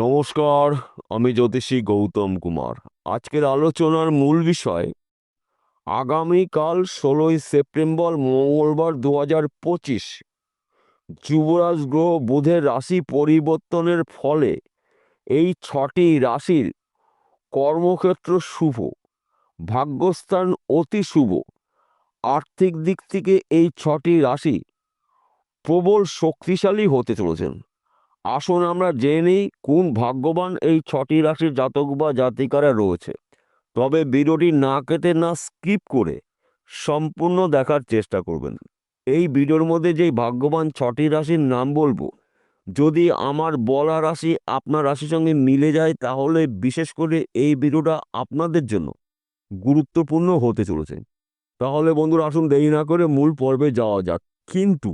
নমস্কার, আমি জ্যোতিষী গৌতম কুমার। আজকের আলোচনার মূল বিষয়, আগামীকাল ষোলোই সেপ্টেম্বর মঙ্গলবার দু হাজার পঁচিশ, যুবরাজ গ্রহ বুধের রাশি পরিবর্তনের ফলে এই ছটি রাশির কর্মক্ষেত্র শুভ, ভাগ্যস্থান অতি শুভ। আর্থিক দিক থেকে এই ছটি রাশি প্রবল শক্তিশালী হতে চলেছেন। আসুন আমরা জেনে নিই কোন ভাগ্যবান এই ছটি রাশির জাতক বা জাতিকারা রয়েছে। তবে ভিডিওটি না কেটে না স্কিপ করে সম্পূর্ণ দেখার চেষ্টা করবেন। এই ভিডিওর মধ্যে যেই ভাগ্যবান ছটি রাশির নাম বলব, যদি আমার বলা রাশি আপনার রাশির সঙ্গে মিলে যায়, তাহলে বিশেষ করে এই ভিডিওটা আপনাদের জন্য গুরুত্বপূর্ণ হতে চলেছে। তাহলে বন্ধুরা আসুন দেরি না করে মূল পর্বে যাওয়া যাক। কিন্তু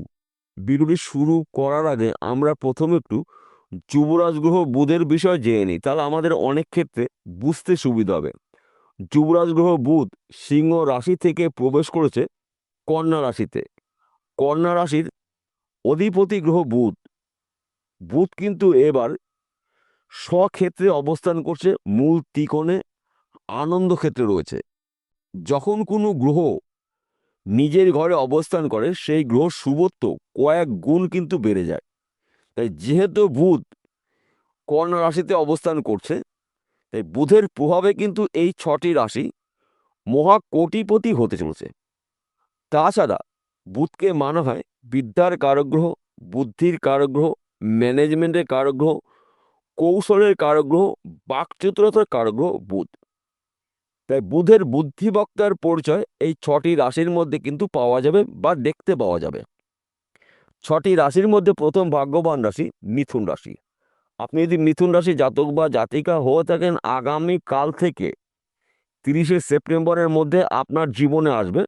ভিডিওটি শুরু করার আগে আমরা প্রথমে একটু যুবরাজ গ্রহ বুধের বিষয় জেনে নিই। তাহলে আমাদের অনেক ক্ষেত্রে বুঝতে সুবিধা হবে। যুবরাজ গ্রহ বুধ সিংহ রাশি থেকে প্রবেশ করেছে কন্যা রাশিতে। কন্যা রাশির অধিপতি গ্রহ বুধ। বুধ কিন্তু এবার স্বক্ষেত্রে অবস্থান করছে মূল ত্রিকোণে আনন্দ ক্ষেত্রে রয়েছে। যখন কোনো গ্রহ নিজের ঘরে অবস্থান করে, সেই গ্রহ শুভত্ব কয়েক গুণ কিন্তু বেড়ে যায়। তাই যেহেতু বুধ কর্ণ রাশিতে অবস্থান করছে, তাই বুধের প্রভাবে কিন্তু এই ছটি রাশি মহা কোটিপতি হতে চলেছে। তাছাড়া বুধকে মানা হয় বিদ্যার কারগ্রহ, বুদ্ধির কারগ্রহ, ম্যানেজমেন্টের কারগ্রহ, কৌশলের কারগ্রহ, বাকচতুরতার কারগ্রহ বুধ। তাই বুধের বুদ্ধিবক্তার পরিচয় এই ছটি রাশির মধ্যে কিন্তু পাওয়া যাবে বা দেখতে পাওয়া যাবে। ছটি রাশির মধ্যে প্রথম ভাগ্যবান রাশি মিথুন রাশি। আপনি যদি মিথুন রাশি জাতক বা জাতিকা হয়ে থাকেন, আগামী কাল থেকে তিরিশে সেপ্টেম্বরের মধ্যে আপনার জীবনে আসবে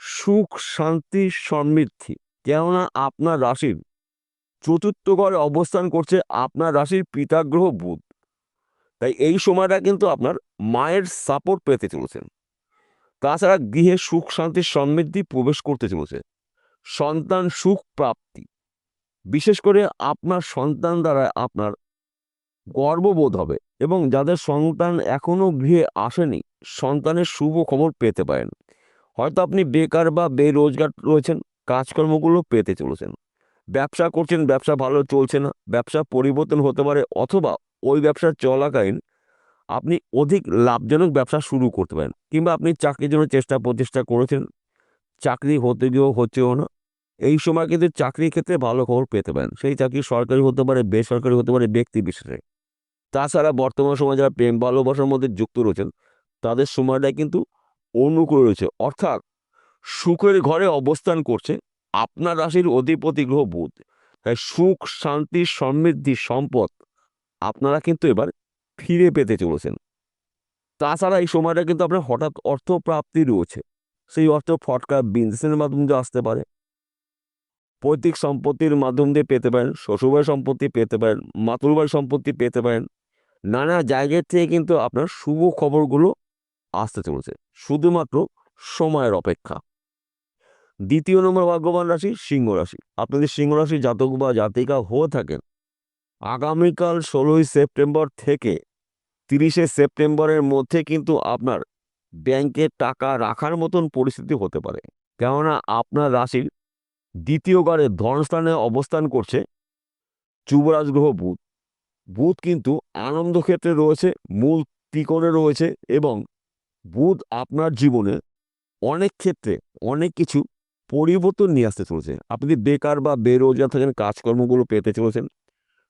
সুখ, শান্তি, সমৃদ্ধি। কেননা আপনার রাশির চতুর্থ ঘরে অবস্থান করছে আপনার রাশির পিতাগ্রহ বুধ। তাই এই সময়টা কিন্তু আপনার মায়ের সাপোর্ট পেতে চলেছেন। তাছাড়া গৃহে সুখ, শান্তি, সমৃদ্ধি প্রবেশ করতে চলেছে। সন্তান সুখ প্রাপ্তি। বিশেষ করে আপনার সন্তান দ্বারা আপনার গর্ববোধ হবে এবং যাদের সন্তান এখনও গৃহে আসেনি, সন্তানের শুভ খবর পেতে পারেন। হয়তো আপনি বেকার বা বেরোজগার রয়েছেন, কাজকর্মগুলো পেতে চলেছেন। ব্যবসা করছেন, ব্যবসা ভালো চলছে না, ব্যবসা পরিবর্তন হতে পারে অথবা ওই ব্যবসা চলাকালীন আপনি অধিক লাভজনক ব্যবসা শুরু করতে পারেন, কিংবা আপনি চাকরির জন্য চেষ্টা প্রচেষ্টা করেছেন, চাকরি হতে গিয়েও হচ্ছেও না, এই সময় কিন্তু চাকরির ক্ষেত্রে ভালো খবর পেতে পারেন। সেই চাকরি সরকারি হতে পারে, বেসরকারি হতে পারে, ব্যক্তি বিশেষে। তাছাড়া বর্তমান সময়ে যারা প্রেম ভালোবাসার মধ্যে যুক্ত রয়েছেন, তাদের সময়টা কিন্তু অনুকূল রয়েছে। অর্থাৎ সুখের ঘরে অবস্থান করছে আপনার রাশির অধিপতি গ্রহ বুধ। তাই সুখ, শান্তি, সমৃদ্ধি, সম্পদ কিন্তু এবার ফিরে পেতে চলেছেন। তাছাড়া এই সময়টা কিন্তু আপনার হঠাৎ অর্থ প্রাপ্তি রয়েছে। সেই অর্থ ফটকা বিজনেসের মাধ্যম দিয়ে আসতে পারে। পৈতৃক সম্পত্তির মাধ্যম দিয়ে পেতে পারেন শ্বশুরবাড়ি সম্পত্তি পেতে পারেন মাতুলবাড়ি সম্পত্তি পেতে পারেন। নানা জায়গার থেকে কিন্তু আপনার শুভ খবরগুলো আসতে চলেছে। শুধুমাত্র সময়ের অপেক্ষা। দ্বিতীয় নম্বর ভাগ্যবান রাশি সিংহ রাশি। আপনি যদি সিংহ রাশি জাতক বা জাতিকা হয়ে থাকেন আগামীকাল ষোলোই সেপ্টেম্বর থেকে তিরিশে সেপ্টেম্বরের মধ্যে কিন্তু আপনার ব্যাংকে টাকা রাখার মতন পরিস্থিতি হতে পারে। কেননা আপনার রাশির দ্বিতীয় ঘরে ধনস্থানে অবস্থান করছে যুবরাজ গ্রহ বুধ। বুধ কিন্তু আনন্দ ক্ষেত্রে রয়েছে, মূল ত্রিকোণে রয়েছে এবং বুধ আপনার জীবনে অনেক ক্ষেত্রে অনেক কিছু পরিবর্তন নিয়ে আসতে চলেছে। আপনি বেকার বা বেরোজগার থাকেন, কাজকর্মগুলো পেতে চলেছেন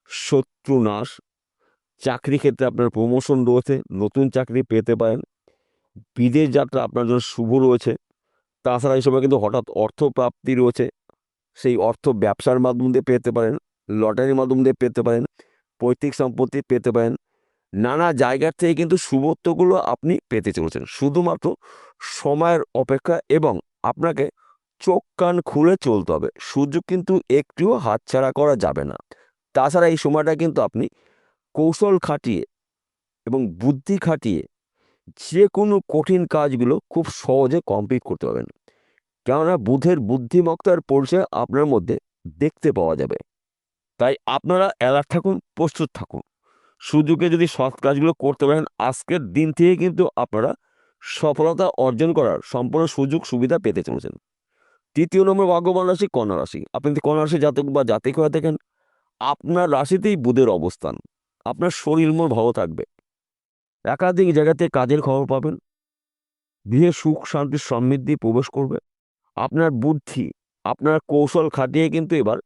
শত্রু নাশ চাকরি ক্ষেত্রে আপনার প্রমোশন রয়েছে, নতুন চাকরি পেতে পারেন। বিদেশ যাত্রা আপনার জন্য শুভ রয়েছে। তাছাড়া এই সময় কিন্তু হঠাৎ অর্থ প্রাপ্তি রয়েছে। সেই অর্থ ব্যবসার মাধ্যম দিয়ে পেতে পারেন, লটারির মাধ্যম দিয়ে পেতে পারেন, পৈতৃক সম্পত্তি পেতে পারেন। নানা জায়গার থেকে কিন্তু শুভত্বগুলো আপনি পেতে চলেছেন। শুধুমাত্র সময়ের অপেক্ষা এবং আপনাকে চোখ কান খুলে চলতে হবে। সুযোগ কিন্তু একটুও হাতছাড়া করা যাবে না। তাছাড়া এই সময়টা কিন্তু আপনি কৌশল খাটিয়ে এবং বুদ্ধি খাটিয়ে যে কোনো কঠিন কাজগুলো খুব সহজে কমপ্লিট করতে পারবেন। কেননা বুধের বুদ্ধিমত্তার পরিচয় আপনার মধ্যে দেখতে পাওয়া যাবে। তাই আপনারা অ্যালার্ট থাকুন, প্রস্তুত থাকুন। সুযোগে যদি সৎ কাজগুলো করতে পারেন, আজকের দিন থেকে কিন্তু আপনারা সফলতা অর্জন করার সম্পূর্ণ সুযোগ সুবিধা পেতে চলেছেন। তৃতীয় নম্বর ভাগ্যবান রাশি, কন্যা রাশি। আপনি যদি কন্যা রাশি জাতক বা জাতিক হয়ে থাকেন আপনার রাশিতেই বুধের অবস্থান। আপনার শরীর মন ভালো থাকবে। একাধিক জায়গাতে কাজের খবর পাবেন। গৃহে সুখ, শান্তি, সমৃদ্ধি প্রবেশ করবে। আপনার বুদ্ধি, আপনার কৌশল খাটিয়ে কিন্তু এবার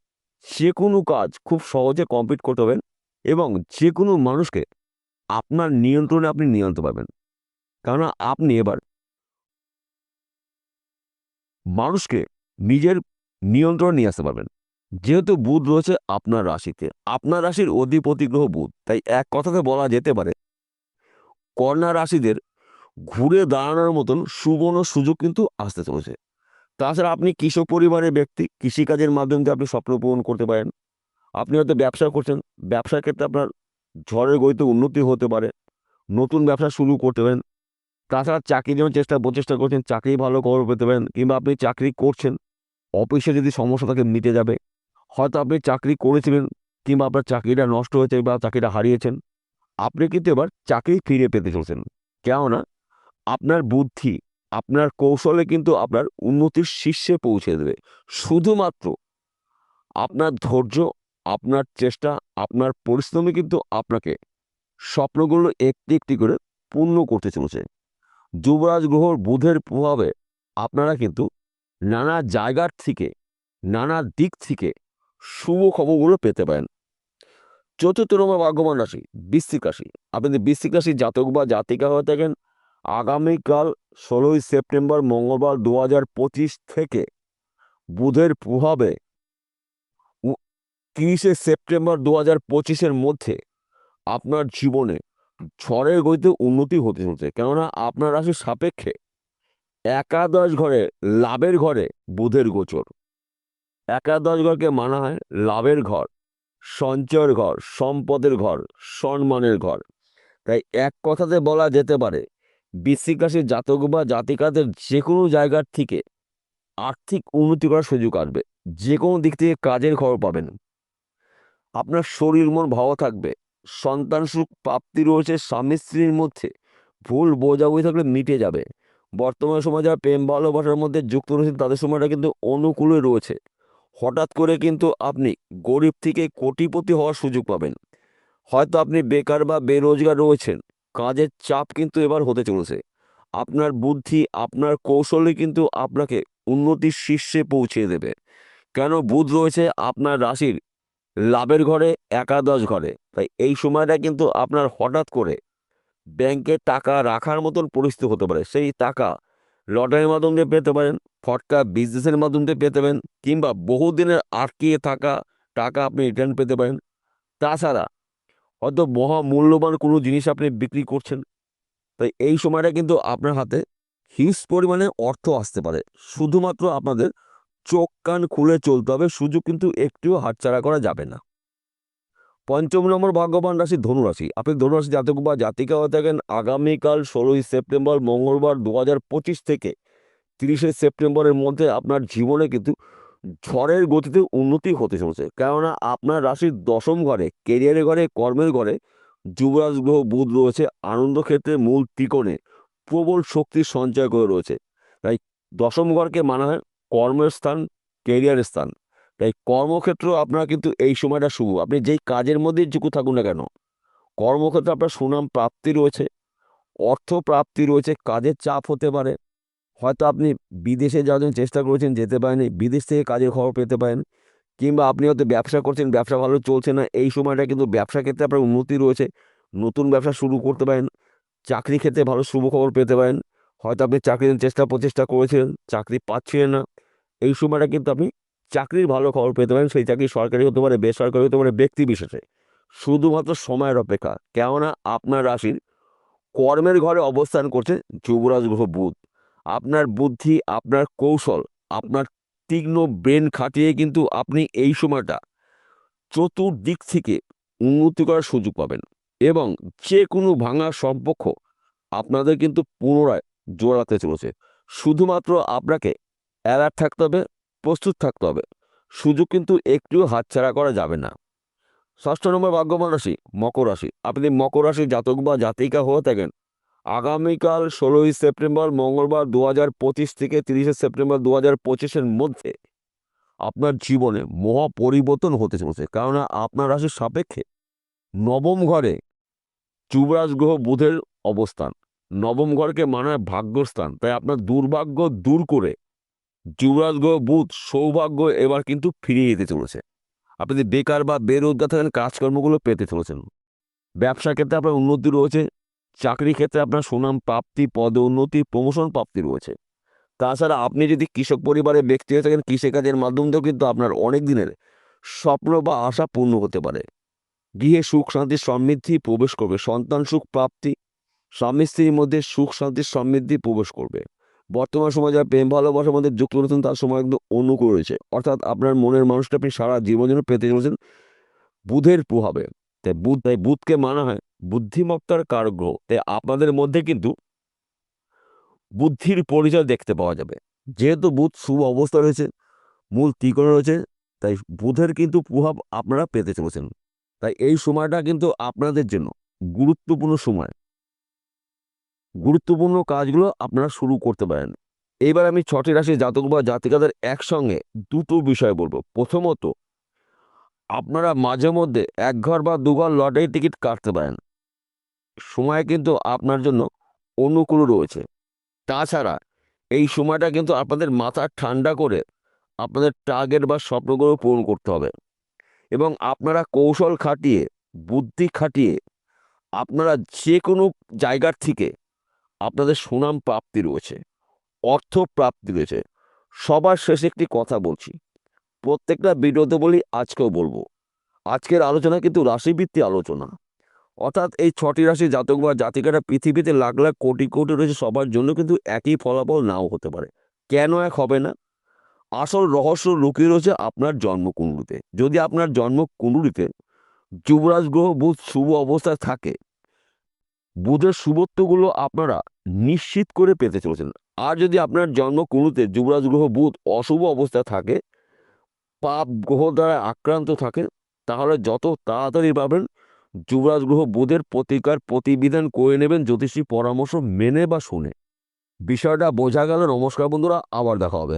যে কোনো কাজ খুব সহজে কমপ্লিট করতে পারবেন এবং যে কোনো মানুষকে আপনার নিয়ন্ত্রণে আপনি নিয়ে আনতে পারবেন। কেননা আপনি এবার মানুষকে নিজের নিয়ন্ত্রণ নিয়ে আসতে পারবেন। যেহেতু বুধ রয়েছে আপনার রাশিতে, আপনার রাশির অধিপতি গ্রহ বুধ, তাই এক কথাতে বলা যেতে পারে, কন্যা রাশিদের ঘুরে দাঁড়ানোর মতন সুবর্ণ সুযোগ কিন্তু আসতে চলেছে। তাছাড়া আপনি কৃষক পরিবারের ব্যক্তি, কৃষিকাজের মাধ্যমে আপনি স্বপ্ন পূরণ করতে পারেন। আপনি হয়তো ব্যবসা করছেন, ব্যবসার ক্ষেত্রে আপনার ঝড়ের গতিতে উন্নতি হতে পারে, নতুন ব্যবসা শুরু করতে পারেন। তাছাড়া চাকরি জন্য চেষ্টা, প্রচেষ্টা করছেন, চাকরি ভালো খবর পেতে পারেন, কিংবা আপনি চাকরি করছেন, অফিসে যদি সমস্যা থাকে মিটে যাবে। হয়তো আপনি চাকরি করেছিলেন কিংবা আপনার চাকরিটা নষ্ট হয়েছে বা চাকরিটা হারিয়েছেন। আপনি কিন্তু এবার চাকরি ফিরে পেতে চলছেন। কেননা আপনার বুদ্ধি, আপনার কৌশলে কিন্তু আপনার উন্নতির শীর্ষে পৌঁছে দেবে। শুধুমাত্র আপনার ধৈর্য, আপনার চেষ্টা, আপনার পরিশ্রমে কিন্তু আপনাকে স্বপ্নগুলো একটি একটি করে পূর্ণ করতে চলেছে। যুবরাজ গ্রহর বুধের প্রভাবে আপনারা কিন্তু নানা জায়গার থেকে, নানা দিক থেকে শুভ খবরগুলো পেতে পারেন। চতুর্থ নম্বর ভাগ্যবান রাশি, বৃশ্চিক রাশি। আপনি যদি বৃশ্চিক রাশি জাতক বা জাতিকা হয়ে থাকেন, আগামীকাল ষোলোই সেপ্টেম্বর মঙ্গলবার দু হাজার পঁচিশ থেকে বুধের প্রভাবে তিরিশে সেপ্টেম্বর দু হাজার পঁচিশের মধ্যে আপনার জীবনে ঝড়ের গতিতে উন্নতি হতে চলছে। কেননা আপনার রাশির সাপেক্ষে একাদশ ঘরে লাভের ঘরে বুধের গোচর। একাদশ ঘরকে মানা হয় লাভের ঘর, সঞ্চয়ের ঘর, সম্পদের ঘর, সম্মানের ঘর। তাই এক কথাতে বলা যেতে পারে বৃশ্চিক রাশির জাতক বা জাতিকাদের যে কোনো জায়গার থেকে আর্থিক উন্নতি করার সুযোগ আসবে যে কোনো দিক থেকে কাজের খবর পাবেন। আপনার শরীর মন ভালো থাকবে, সন্তান সুখ প্রাপ্তি রয়েছে, স্বামী স্ত্রীর মধ্যে ভুল বোঝাবুঝি থাকলে মিটে যাবে। বর্তমান সময় যারা প্রেম ভালোবাসার মধ্যে যুক্ত রয়েছে তাদের সময়টা কিন্তু অনুকূলে রয়েছে। হঠাৎ করে কিন্তু আপনি গরিব থেকে কোটিপতি হওয়ার সুযোগ পাবেন। হয়তো আপনি বেকার বা বেরোজগার রয়েছেন, কাজের চাপ কিন্তু এবার হতে চলেছে। আপনার বুদ্ধি, আপনার কৌশলে কিন্তু আপনাকে উন্নতির শীর্ষে পৌঁছে দেবে। কেন বুধ রয়েছে আপনার রাশির লাভের ঘরে, একাদশ ঘরে। তাই এই সময়টা কিন্তু আপনার হঠাৎ করে ব্যাংকে টাকা রাখার মতন পরিস্থিতি হতে পারে। সেই টাকা লটারির মাধ্যম দিয়ে পেতে পারেন, ফটকা বিজনেসের মাধ্যম দিয়ে পেতে পারেন, কিংবা বহুদিনের আটকিয়ে থাকা টাকা আপনি রিটার্ন পেতে পারেন। তাছাড়া হয়তো মহা মূল্যবান কোনো জিনিস আপনি বিক্রি করছেন, তাই এই সময়টা কিন্তু আপনার হাতে হিউজ পরিমাণে অর্থ আসতে পারে। শুধুমাত্র আপনাদের চোখ কান খুলে চলতে হবে, সুযোগ কিন্তু একটিও হাতছাড়া করা যাবে না। পঞ্চম নম্বর ভাগ্যবান রাশি ধনুরাশি। আপনি ধনুরাশি জাতক বা জাতিকা হয়ে থাকেন আগামীকাল ষোলোই সেপ্টেম্বর মঙ্গলবার দু হাজার পঁচিশ থেকে তিরিশে সেপ্টেম্বরের মধ্যে আপনার জীবনে কিন্তু ঝড়ের গতিতে উন্নতি হতে চলেছে। কেননা আপনার রাশির দশম ঘরে কেরিয়ারের ঘরে, কর্মের ঘরে যুবরাজ গ্রহ, বুধ রয়েছে আনন্দ ক্ষেত্রে মূল ত্রিকোণে প্রবল শক্তির সঞ্চয় করে রয়েছে। তাই দশম ঘরকে মানা হয় কর্মের স্থান কেরিয়ারের স্থান। তাই কর্মক্ষেত্র আপনার কিন্তু এই সময়টা শুভ। আপনি যেই কাজের মধ্যেই যুক্ত থাকুন না কেন, কর্মক্ষেত্রে আপনার সুনাম প্রাপ্তি রয়েছে, অর্থ প্রাপ্তি রয়েছে, কাজের চাপ হতে পারে। হয়তো আপনি বিদেশে যাওয়ার জন্য চেষ্টা করেছেন, যেতে পারেন বিদেশ থেকে কাজের খবর পেতে পারেন, কিংবা আপনি হয়তো ব্যবসা করছেন, ব্যবসা ভালো চলছে না, এই সময়টা কিন্তু ব্যবসা ক্ষেত্রে আপনার উন্নতি রয়েছে, নতুন ব্যবসা শুরু করতে পারেন, চাকরি ক্ষেত্রে ভালো শুভ খবর পেতে পারেন। হয়তো আপনি চাকরির চেষ্টা, প্রচেষ্টা করেছিলেন, চাকরি পাচ্ছিলেন না, এই সময়টা কিন্তু আপনি চাকরির ভালো খবর পেতে পারেন, সেই চাকরি সরকারি হতে পারে, বেসরকারি হতে পারে, ব্যক্তি বিশেষে। শুধুমাত্র সময়ের অপেক্ষা। কেননা আপনার রাশির কর্মের ঘরে অবস্থান করছে যুবরাজ গ্রহ বুধ। আপনার বুদ্ধি, আপনার কৌশল, আপনার তীক্ষ্ণ ব্রেন খাটিয়ে কিন্তু আপনি এই সময়টা চতুর্দিক থেকে উন্নতি করার সুযোগ পাবেন এবং যে কোনো ভাঙা সম্পর্ক আপনাদের কিন্তু পুনরায় জোড়াতে চলেছে। শুধুমাত্র আপনাকে অ্যালার্ট থাকতে হবে প্রস্তুত থাকতে হবে। সুযোগ কিন্তু একটুও হাতছাড়া করা যাবে না। ষষ্ঠ নম্বর ভাগ্যবান রাশি, মকর রাশি। আপনি মকর রাশি জাতক বা জাতিকা হয়ে থাকেন। আগামীকাল ষোলোই সেপ্টেম্বর, মঙ্গলবার দু থেকে তিরিশে সেপ্টেম্বর দু হাজার মধ্যে আপনার জীবনে মহা পরিবর্তন হতে চলেছে। কেননা আপনার রাশির সাপেক্ষে নবম ঘরে যুবরাজ গ্রহ বুধের অবস্থান। নবম ঘরকে মানে ভাগ্যস্থান। তাই আপনার দুর্ভাগ্য দূর করে যুবরাজ গ্রহ বুধ, সৌভাগ্য এবার কিন্তু ফিরিয়ে দিতে চলেছে। আপনি যদি বেকার বা বেরোজগার থাকেন, কাজকর্মগুলো পেতে চলেছেন। ব্যবসা ক্ষেত্রে আপনার উন্নতি রয়েছে চাকরি ক্ষেত্রে আপনার সুনাম প্রাপ্তি, পদ উন্নতি প্রমোশন প্রাপ্তি রয়েছে। তাছাড়া আপনি যদি কৃষক পরিবারের ব্যক্তি হয়ে থাকেন, কৃষিকাজের মাধ্যম কিন্তু আপনার অনেক দিনের স্বপ্ন বা আশা পূর্ণ হতে পারে। গৃহে সুখ, শান্তি, সমৃদ্ধি প্রবেশ করবে, সন্তান সুখ, প্রাপ্তি স্বামী স্ত্রীর মধ্যে সুখ শান্তির সমৃদ্ধি প্রবেশ করবে। বর্তমান সময় যারা প্রেম ভালোবাসার মধ্যে যুক্ত রয়েছেন তার সময় একদম অনুকূল রয়েছে। অর্থাৎ আপনার মনের মানুষটা আপনি সারা জীবন জন্য পেতে চলেছেন বুধের প্রভাবে। তাই বুধ, তাই বুধকে মানা হয় বুদ্ধিমত্তার কারক গ্রহ। তাই আপনাদের মধ্যে কিন্তু বুদ্ধির পরিচয় দেখতে পাওয়া যাবে। যেহেতু বুধ শুভ অবস্থা রয়েছে, মূল ত্রিকোণে রয়েছে, তাই বুধের কিন্তু প্রভাব আপনারা পেতে চলেছেন। তাই এই সময়টা কিন্তু আপনাদের জন্য গুরুত্বপূর্ণ সময়। গুরুত্বপূর্ণ কাজগুলো আপনারা শুরু করতে পারেন। এইবার আমি ছটি রাশি জাতক বা জাতিকাদের একসঙ্গে দুটো বিষয় বলব। প্রথমত, আপনারা মাঝে মধ্যে এক ঘর বা দুঘর লটারি টিকিট কাটতে পারেন। সময় কিন্তু আপনার জন্য অনুকূল রয়েছে। তাছাড়া, এই সময়টা কিন্তু আপনাদের মাথা ঠান্ডা করে আপনাদের টার্গেট বা স্বপ্নগুলো পূরণ করতে হবে। এবং আপনারা কৌশল খাটিয়ে, বুদ্ধি খাটিয়ে, আপনারা যে কোনো জায়গার থেকে আপনাদের সুনাম প্রাপ্তি রয়েছে, অর্থ প্রাপ্তি রয়েছে। সবার শেষে একটি কথা বলছি। প্রত্যেকটা ভিডিওতে বলি, আজকেও বলব। আজকের আলোচনা কিন্তু রাশিভিত্তিক আলোচনা। অর্থাৎ এই ছটি রাশি জাতক বা জাতিকারা পৃথিবীতে লাখ লাখ কোটি কোটি রয়েছে, সবার জন্য কিন্তু একই ফলাফল নাও হতে পারে। কেন এক হবে না? আসল রহস্য লুকিয়ে রয়েছে আপনার জন্মকুণ্ডলিতে। যদি আপনার জন্মকুণ্ডলিতে যুবরাজ গ্রহ বুধ শুভ অবস্থায় থাকে, বুধের শুভত্বগুলো আপনারা নিশ্চিত করে পেতে চলেছেন। আর যদি আপনার জন্মকুণ্ডলিতে যুবরাজ গ্রহ বুধ অশুভ অবস্থায় থাকে, পাপ গ্রহ দ্বারা আক্রান্ত থাকে, তাহলে যত তাড়াতাড়ি পাবেন যুবরাজ গ্রহ বুধের প্রতিকার প্রতিবিধান করে নেবেন জ্যোতিষী পরামর্শ মেনে বা শুনে। বিষয়টা বোঝা গেল। নমস্কার বন্ধুরা, আবার দেখা হবে।